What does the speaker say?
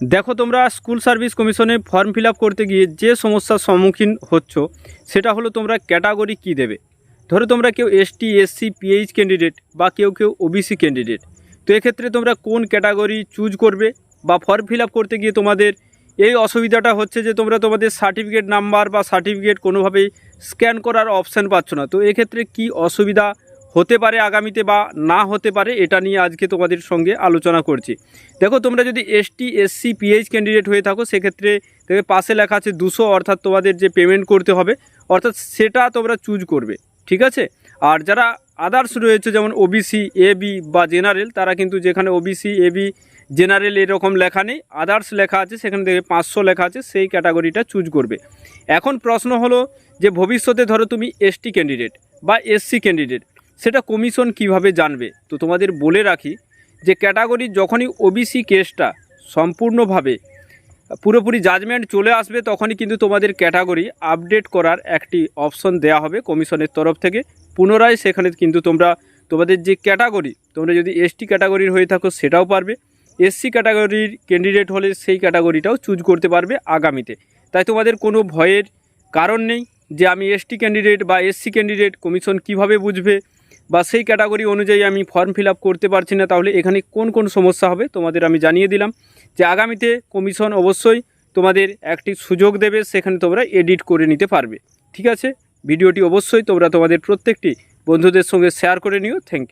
দেখো তোমরা school service কমিশনে ফর্ম ফিল করতে গিয়ে যে সমস্যার সম্মুখীন হচ্ছ, সেটা হলো তোমরা ক্যাটাগরি কি দেবে? ধরো তোমরা কেউ এসটি, এসসি, পিএইচ ক্যান্ডিডেট বা কেউ কেউ ওবিসি ক্যান্ডিডেট। তো এক্ষেত্রে তোমরা কোন ক্যাটাগরি চুজ করবে বা ফর্ম ফিল করতে গিয়ে তোমাদের এই অসুবিধাটা হচ্ছে যে তোমরা তোমাদের সার্টিফিকেট নাম্বার বা সার্টিফিকেট কোনোভাবেই স্ক্যান করার অপশান পাচ্ছ না। তো এক্ষেত্রে কি অসুবিধা হতে পারে আগামীতে বা না হতে পারে, এটা নিয়ে আজকে তোমাদের সঙ্গে আলোচনা করছি। দেখো, তোমরা যদি এসটি এসসি পিএইচ ক্যান্ডিডেট হয়ে থাকো, সেক্ষেত্রে দেখবে পাশে লেখা আছে দুশো, অর্থাৎ তোমাদের যে পেমেন্ট করতে হবে, অর্থাৎ সেটা তোমরা চুজ করবে, ঠিক আছে? আর যারা আদার্স রয়েছে, যেমন ওবিসি এবি বা জেনারেল তারা কিন্তু যেখানে ওবিসি এবি জেনারেল এরকম লেখা নেই আদার্স লেখা আছে, সেখানে দেখবে পাঁচশো লেখা আছে, সেই ক্যাটাগরিটা চুজ করবে। এখন প্রশ্ন হলো যে ভবিষ্যতে ধরো তুমি এসটি ক্যান্ডিডেট বা এসসি ক্যান্ডিডেট সেটা কমিশন কীভাবে জানবে? তো তোমাদের বলে রাখি যে ক্যাটাগরি যখনই ওবিসি কেসটা সম্পূর্ণভাবে পুরোপুরি জাজমেন্ট চলে আসবে, তখনই কিন্তু তোমাদের ক্যাটাগরি আপডেট করার একটি অপশন দেওয়া হবে কমিশনের তরফ থেকে। পুনরায় সেখানে কিন্তু তোমরা, তোমাদের যে ক্যাটাগরি, তোমরা যদি এসটি ক্যাটাগরির হয়ে থাকো সেটাও পারবে। এসসি ক্যাটাগরির ক্যান্ডিডেট হলে সেই ক্যাটাগরিটাও চুজ করতে পারবে আগামীতে। তাই তোমাদের কোনো ভয়ের কারণ নেই যে আমি এসটি ক্যান্ডিডেট বা এসসি ক্যান্ডিডেট কমিশন কীভাবে বুঝবে। বা সেই ক্যাটাগরি অনুযায়ী আমি ফর্ম ফিল করতে পারছি না, তাহলে এখানে কোন কোন সমস্যা হবে তোমাদের আমি জানিয়ে দিলাম। যে আগামীতে কমিশন অবশ্যই তোমাদের একটি সুযোগ দেবে, সেখানে তোমরা এডিট করে নিতে পারবে। ঠিক আছে? ভিডিওটি অবশ্যই তোমরা তোমাদের প্রত্যেকটি বন্ধুদের সঙ্গে শেয়ার করে নিও। Thank you